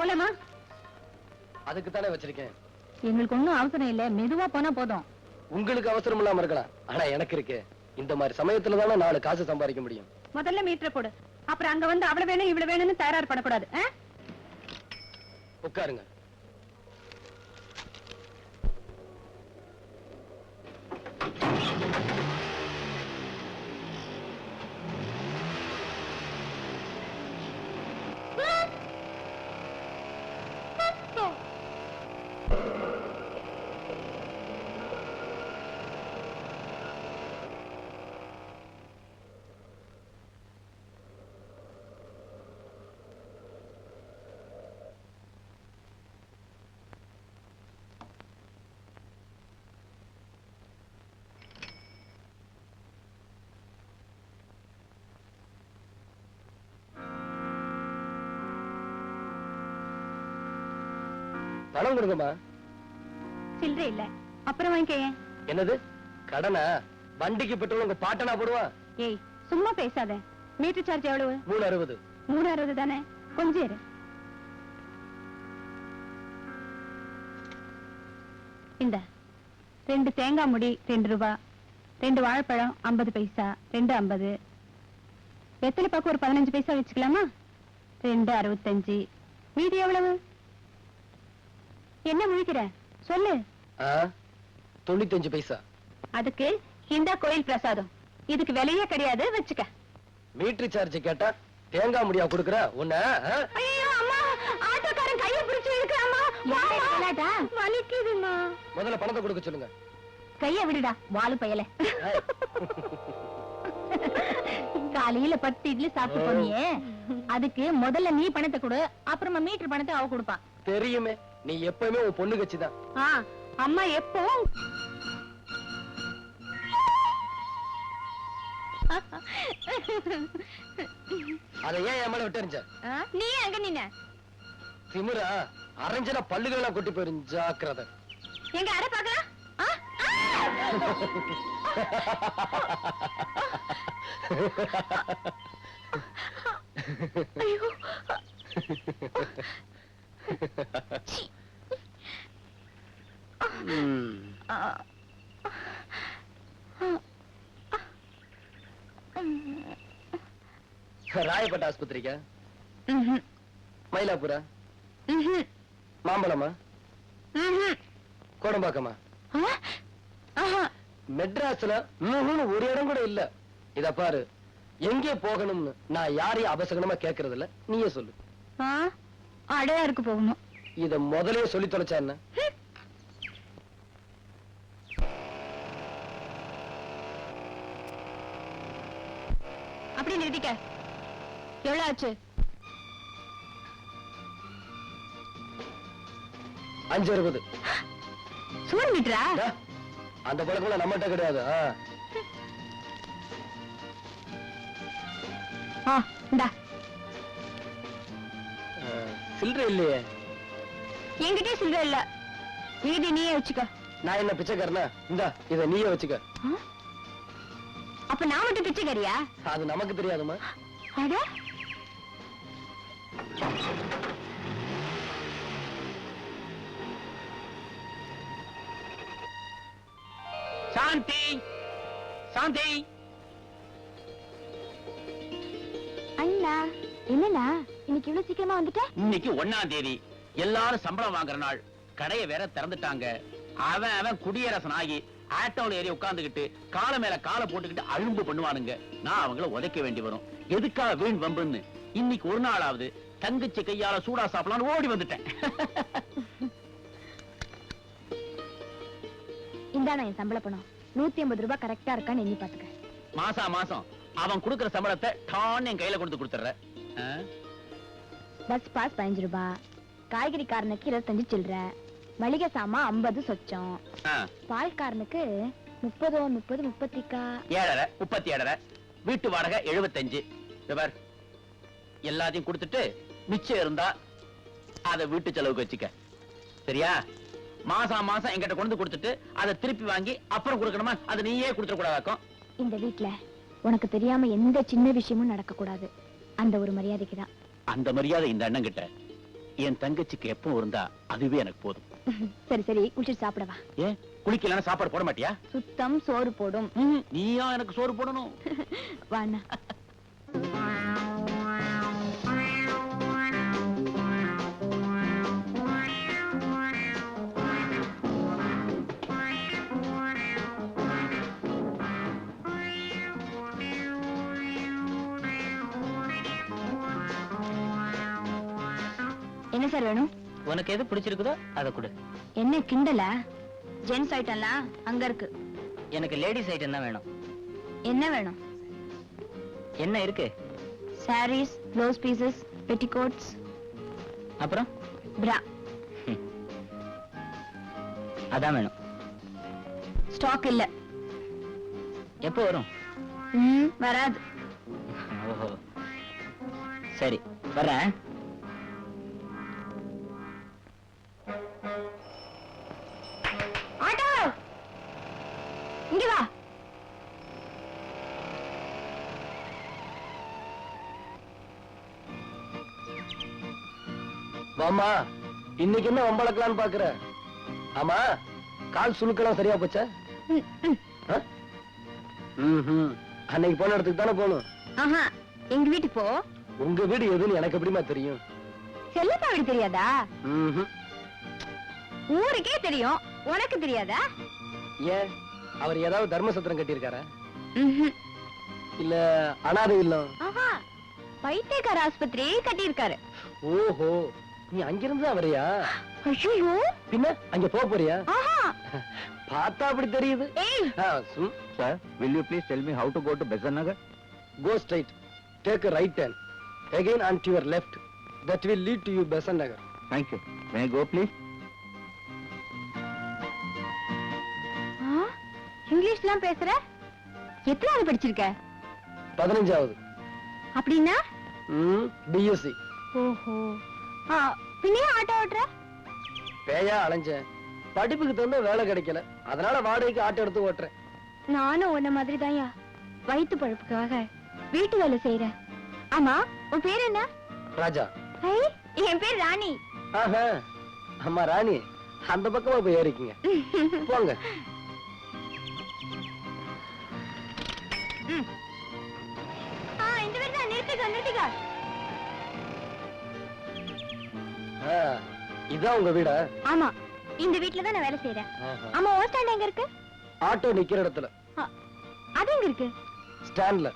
போலாமா? அதுக்கு தானே வச்சிருக்கேன். எங்களுக்கு ஒண்ணும் அவசரம் இல்ல. மெதுவா போனா போதும். உங்களுக்கு அவசரம் இல்லாம இருக்கலாம். ஆனா எனக்கு இருக்கு. இந்த மாதிரி சமயத்துல தானே நாலு காசு சம்பாதிக்க முடியும். முதல்ல மீட்டரை போடு. அப்புறம் அங்க வந்து அவ்வளவு வேணும் இவ்வளவு வேணும்னு தயார் பண்ணக்கூடாது? உட்காருங்க. பணம் கொடுங்கம்மா. சில்லறை இல்ல. அப்புறம் வாங்கிக்க என்னது? கடனா? வண்டிக்கு பெட்ரோல் உங்க பாட்டனா போடுவான் ஏய் சும்மா பேசாத. மீட்டர் சார்ஜ் எவ்வளவு? மூணு அறுபது மூணு அறுபது தானே? கொஞ்சம் இரு. இந்த ரெண்டு தேங்காய் முடி ரெண்டு ரூபா. ரெண்டு வாழைப்பழம் ஐம்பது பைசா. ரெண்டு ஐம்பது. வெத்தலை பாக்கு ஒரு பதினஞ்சு பைசா வச்சுக்கலாமா? ரெண்டு அறுபத்தஞ்சு. மீதி எவ்வளவு? என்ன முழிக்கிற? சொல்லு. ஆ தொண்ணூத்தஞ்சு பைசா. அதுக்கு இந்த கோயில் பிரசாதம். இதுக்கு விலையே கிடையாது வச்சுக்க. மீட்டர் சார்ஜ் கேட்டா தேங்காய் முடியா கொடுக்குற? உன்ன ஆட்டோக்காரன் கைய பிடிச்சு இழுக்கிறாமா வலிக்குதுமா முதல்ல பணத்தை கொடுக்க சொல்லுங்க. கைய விடுடா வாலு பயல. காலையில பத்து இட்லி சாப்பிட்டு போனியே. அதுக்கு முதல்ல நீ பணத்தை கொடு அப்புறமா மீட்டர் பணத்தை அவ கொடுப்பா. தெரியுமே. நீ எப்பவுமே உன் பொண்ணு கட்சி தான் ஆ, அம்மா எப்போ? அதை ஏன் என் மேல விட்டு எறிஞ்ச? நீ அங்க நின்ன? திமிரா அரைஞ்சனா பல்லுகளெல்லாம் கொட்டி போயிரும் ஜாக்கிரதை. எங்க அரை பாக்கலாம் ஐயோ. ராயப்பட்ட ஆஸ்பத்திரிக்கா. மயிலாப்பூரா. மாம்பழமா. கோடம்பாக்கமா. மெட்ராஸ்ல ஒரு இடம் கூட இல்ல. இத பாரு. எங்கே போகணும்னு நான் யாரையும் அபசகனமா கேக்குறது இல்ல நீயே சொல்லு. அடையாருக்கு போகணும் இத முதலே சொல்லி தொலைச்சா என்ன? அப்படி நிறுத்திக்க. எவ்வளவு ஆச்சு? அஞ்சு அறுபது சூடு மீட்டரா? அந்த பழக்கம் நம்மகிட்ட கிடையாது இந்தா. சில்லறை இல்லையே. என்கிட்டயே சில்லறை இல்ல. மீதி நீயே வச்சுக்க. நான் என்ன பிச்சைக்காரனா? இந்தா இத நீயே வச்சுக்க? அப்ப நான் மட்டும் பிச்சைக்காரியா? அது நமக்கு தெரியாதுமா அட. சாந்தி. சாந்தி. அண்ணா என்னண்ணா? இன்னைக்கு இவ்வளவு சீக்கிரமா வந்துட்ட? இன்னைக்கு ஒண்ணாம் தேதி. எல்லாரும் சம்பளம் வாங்குற நாள். கடையை வேற திறந்துட்டாங்க. அவன் அவன் குடியரசன் ஆகி ஆட்டோல ஏறி உட்கார்ந்துகிட்டு கால மேல காலை போட்டுக்கிட்டு அழும்பு பண்ணுவானுங்க. நான் அவங்கள உதைக்க வேண்டி வரும். எதுக்காக வீண் வம்புன்னு? இன்னைக்கு ஒரு நாளாவது தங்கச்சி கையால சூடா சாப்பிடலாம்னு ஓடி வந்துட்டேன். இந்தாண்ணா என் சம்பள பணம். நூத்தி ஐம்பது ரூபாய் கரெக்டா இருக்கான்னு எண்ணி பாத்துக்க. மாசா மாசம். அவன் கொடுக்கிற சம்பளத்தை டான் என் கையில கொடுத்து கொடுத்துற பஸ் பாஸ் பதினஞ்சு ரூபாய் காய்கறிக்காரனுக்கு இருபத்தஞ்சு சில்லற. மளிகை சாமான் ஐம்பது சொச்சம். பால்காரனுக்கு முப்பதோ முப்பது முப்பத்திக்கா? ஏழரை முப்பத்தி ஏழரை வீட்டு வாடகை எழுபத்தஞ்சு. பார். எல்லாத்தையும் கொடுத்துட்டு மிச்சம் இருந்தா அதை வீட்டு செலவுக்கு வச்சுக்க. சரியா? மாசம் மாசம் என்கிட்ட கொண்டு கொடுத்துட்டு அதை திருப்பி வாங்கி அப்புறம் கொடுக்கணுமா? அதை நீயே கொடுத்துட கூடாதாக்கும் இந்த வீட்ல உனக்கு தெரியாம எந்த சின்ன விஷயமும் நடக்க கூடாது அந்த ஒரு மரியாதைக்கு தான் அந்த மரியாதை இந்த அண்ணன் கிட்ட என் தங்கச்சிக்கு எப்பவும் இருந்தா அதுவே எனக்கு போதும். சரி சரி குளிச்சுட்டு சாப்பிடவா? ஏன் குளிக்கலன்னா சாப்பாடு போட மாட்டியா? சுத்தம் சோறு போடும். நீயா எனக்கு சோறு போடணும்? வாண்ணா என்ன சார் வேணும்? உனக்கு எது பிடிச்சிருக்குதோ அதை கொடு. என்ன கிண்டலா? ஜென்ஸ் ஐட்டம்லாம் அங்க இருக்கு. எனக்கு லேடிஸ் ஐட்டம் தான் வேணும். என்ன வேணும்? என்ன இருக்கு? சாரீஸ் ப்ளவுஸ் பீசஸ் பெட்டிகோட்ஸ் அப்புறம்? பிரா அதான் வேணும். ஸ்டாக் இல்ல. எப்போ வரும்? வராது. சரி வர்றேன். வாமா இன்னைக்கு என்ன வம்பளக்கலான்னு பாக்குற? ஆமா கால் சுழுக்கெல்லாம் சரியா போச்சா. அன்னைக்கு போன இடத்துக்கு தானே போகணும்? ஆஹா எங்க வீட்டுக்கு போ. உங்க வீடு எதுன்னு எனக்கு எப்படிமா தெரியும்? செல்லப்பா வீடு தெரியாதா. ஊருக்கே தெரியும். உனக்கு தெரியாதா? ஏன்? அவர் ஏதாவது தர்மசத்திரம் கட்டியிருக்காரா. இல்ல அனாதை இல்லம்? பைத்தியக்கார ஆஸ்பத்திரி கட்டியிருக்காரு. ஓஹோ. நீ அங்கிருந்து தான் வரியா? ஐயோ பின்ன அங்க போக போறியா? ஆஹா. பார்த்தா அப்படி தெரியுது. Sir will you please tell me how to go to Besant Nagar go straight take right turn again and your left that will lead to you Besant Nagar thank you may go please இங்கிலீஷ்லாம் பேசுற? எத்தனாவது படிச்சிருக்க? பதினஞ்சாவது. அப்படின்னா? ம் BSc ஓஹோ. பின்னே auto ஓட்டுற? பேயா அலைஞ்சேன். படிப்புக்கு தகுந்த வேலை கிடைக்கல. அதனால வாடகைக்கு ஆட்டோ எடுத்து ஓட்டுறேன். நானும் உன்ன மாதிரி தான்யா வயிற்று பழப்புக்காக வீட்டு வேலை செய்யறேன் ஆமா உன் பேர் என்ன? ராஜா. என் பேர் ராணி. ஆஹா அம்மா ராணி. அந்த பக்கமா போய் ஏறிக்குங்க. போங்க. இந்த வீடு தான். நிறுத்திக்கோ நிறுத்திக்கோ. இதான் உங்க வீடா? ஆமா இந்த வீட்ல தான் நான் வேலை செய்யறேன். ஆமா ஓ ஸ்டாண்ட் எங்க இருக்கு? ஆட்டோ நிக்கிற இடத்துல. அது எங்க இருக்கு? ஸ்டாண்ட்ல.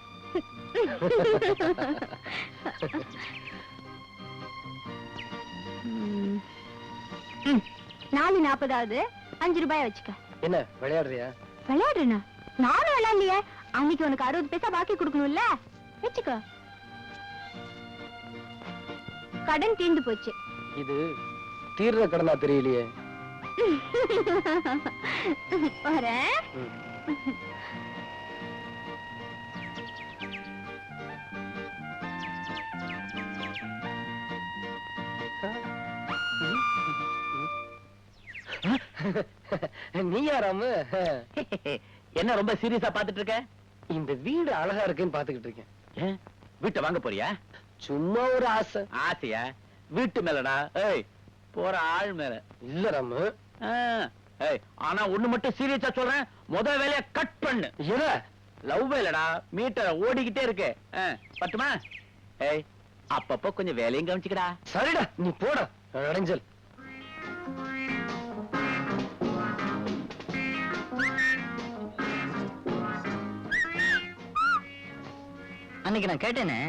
நாலு நாற்பதாவது அஞ்சு ரூபாய் வச்சுக்க. என்ன விளையாடுறியா? விளையாடுறேனா? நானும் விளையாடலையே. அன்னைக்கு உனக்கு அறுபது பைசா பாக்கி கொடுக்கணும்ல. வச்சுக்கோ. கடன் தீர்ந்து போச்சு. இது தீர்ற கடனா தெரியலையே. வரேன் ம். நீ யாராம என்ன ரொம்ப சீரியஸா பாத்துட்டு இருக்க? இந்த வீடு அழகா இருக்குன்னு பாத்துக்கிட்டு இருக்கேன். வீட்டை வாங்க போறியா? சும்மா ஒரு ஆசை. ஆசையா? வீட்டு மேலடா? ஏய் போற ஆள் மேல. இல்ல ராமு. ஏய் ஆனா ஒண்ணு மட்டும் சீரியஸா சொல்றேன். முத வேலைய கட் பண்ணு. என்ன லவ் வேலடா. மீட்டர் ஓடிக்கிட்டே இருக்கு. பட்டுமா ஏய் அப்பப்போ கொஞ்சம் வேலையும் கவனிச்சுக்கடா. சரிடா நீ போடா. அடைஞ்சல். அன்னைக்கு நான் கேட்டேனே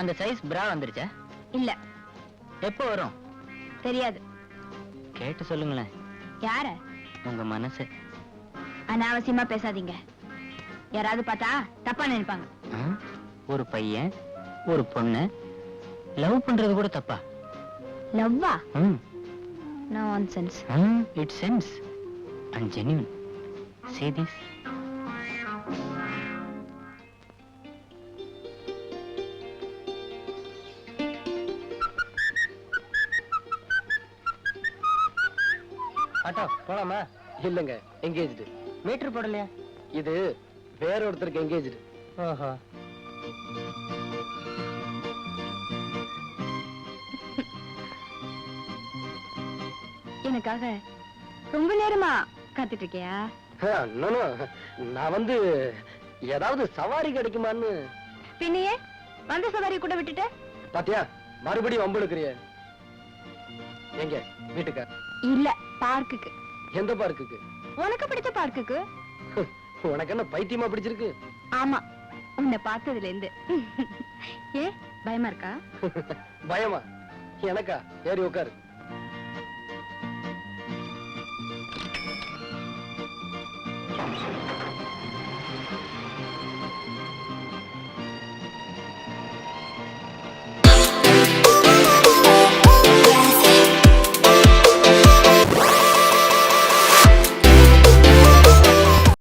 அந்த சைஸ் பிரா வந்துருச்சா? இல்ல. எப்போ வரும்? தெரியாது. கேட்டு சொல்லுங்களேன். யார? உங்க மனசு. அனாவசியமா பேசாதீங்க. யாராவது பார்த்தா தப்பா நினைப்பாங்க? ஒரு பையன் ஒரு பொண்ணு லவ் பண்றது கூட தப்பா? லவ்வா? ம். Nonsense it sense and genuine see this? போலாமா? இல்லங்க எங்கேஜ்டு மீட்டர் போடலையா? இது வேற ஒருத்தருக்கு எங்கேஜ்டு ஓஹோ எனக்காக ரொம்ப நேரமா காத்துட்டு இருக்கியா நானு நான் வந்து ஏதாவது சவாரி கிடைக்குமான்னு. பின்னையே வந்த சவாரி கூட விட்டுட்ட? பாத்தியா மறுபடியும் வம்புழுக்கிறிய எங்க வீட்டுக்கா இல்ல பார்க்குக்கு எந்த பார்க்குக்கு? உனக்கு பிடிச்ச பார்க்குக்கு? உனக்கு என்ன பைத்தியமா பிடிச்சிருக்கு? ஆமா உன்னை பார்த்ததுல இருந்து. ஏ பயமா இருக்கா? பயமா? எனக்கா? ஏறி உட்காரு